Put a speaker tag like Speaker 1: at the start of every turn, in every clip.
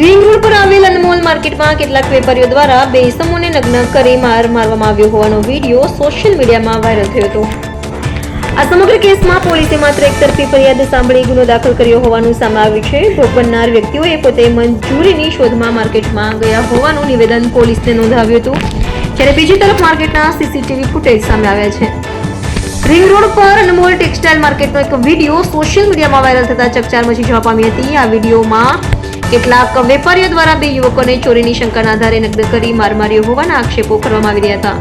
Speaker 1: Ring road પર આવેલ અનમોલ માર્કેટમાં કેટલાક વેપારીઓ દ્વારા બે ઇસમોને નગ્ન કરી માર મારવામાં આવ્યો હોવાનો વીડિયો સોશિયલ મીડિયામાં વાયરલ થયો હતો. આ સમગ્ર કેસમાં પોલીસે માત્ર એકતરફી ફરિયાદ સાંભળી ગુનો દાખલ કર્યો હોવાનું સામે આવ્યું છે. ભોગ બનનાર વ્યક્તિઓએ પોતે મંજૂરીની શોધમાં માર્કેટમાં ગયા હોવાનું નિવેદન પોલીસને નોંધાવ્યું હતું. જ્યારે બીજી તરફ માર્કેટના સીસીટીવી ફૂટેજ સામે આવ્યા છે. રિંગ રોડ પર અનમોલ ટેક્સટાઇલ માર્કેટનો એક વીડિયો સોશિયલ મીડિયામાં વાયરલ થતા ચકચાર મચી જવા પામી હતી. આ વિડીયોમાં કેટલાક વેપારીઓ દ્વારા બે યુવકોને ચોરીની શંકાના આધારે નગ્ન કરી માર માર્યો હોવાના આક્ષેપો કરવામાં આવી રહ્યા હતા.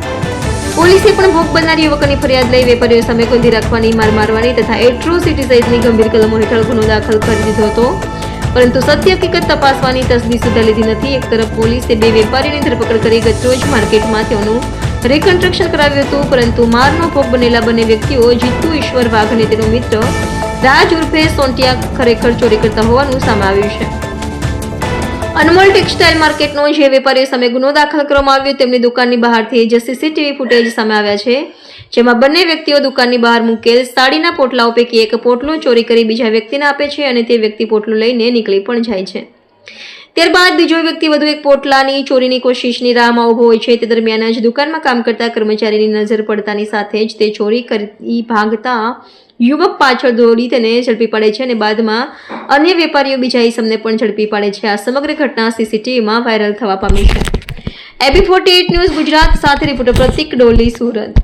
Speaker 1: પોલીસે પણ ભોગ બનનાર યુવકોની ફરિયાદ લઈ વેપારીઓ સામે ગોંધી રાખવાની, માર મારવાની તથા એટ્રોસિટી સહિતની ગંભીર કલમો હેઠળ ગુનો દાખલ કરી દીધો હતો. પરંતુ સત્ય હકીકત તપાસવાની તસદી સુધા લીધી નથી. એક તરફ પોલીસે બે વેપારીની ધરપકડ કરી ગતરોજ માર્કેટમાં તેઓનું રિકન્સ્ટ્રક્શન કરાવ્યું હતું, પરંતુ મારનો ભોગ બનેલા બંને વ્યક્તિઓ જીતુ ઈશ્વર વાઘ અને તેનો મિત્ર રાજ ઉર્ફે સોન્ટિયા ખરેખર ચોરી કરતા હોવાનું સામે આવ્યું છે. અનમોલ ટેક્સટાઇલ માર્કેટનો જે વેપારીઓ સામે ગુનો દાખલ કરવામાં આવ્યો, તેમની દુકાનની બહારથી જે સીસીટીવી ફૂટેજ સામે આવ્યા છે, જેમાં બંને વ્યક્તિઓ દુકાનની બહાર મૂકેલ સાડીના પોટલાઓ પૈકી એક પોટલું ચોરી કરી બીજા વ્યક્તિને આપે છે અને તે વ્યક્તિ પોટલું લઈને નીકળી પણ જાય છે. ત્યારબાદ બીજો વ્યક્તિ વધુ એક પોટલાની ચોરીની કોશિશની રાહમાં ઊભો હોય છે. તે દરમિયાન જ દુકાનમાં કામ કરતા કર્મચારીની નજર પડતાની સાથે જ તે ચોરી કરી ભાગતા યુવક પાછળ દોડી તેને ઝડપી પડે છે અને બાદમાં અન્ય વેપારીઓ બીજા ઇસમને પણ ઝડપી પાડે છે. આ સમગ્ર ઘટના સીસીટીવીમાં વાયરલ થવા પામી છે. એબી ફોર્ટી ન્યૂઝ ગુજરાત સાથે રિપોર્ટર પ્રતિક ડોલી સુરત.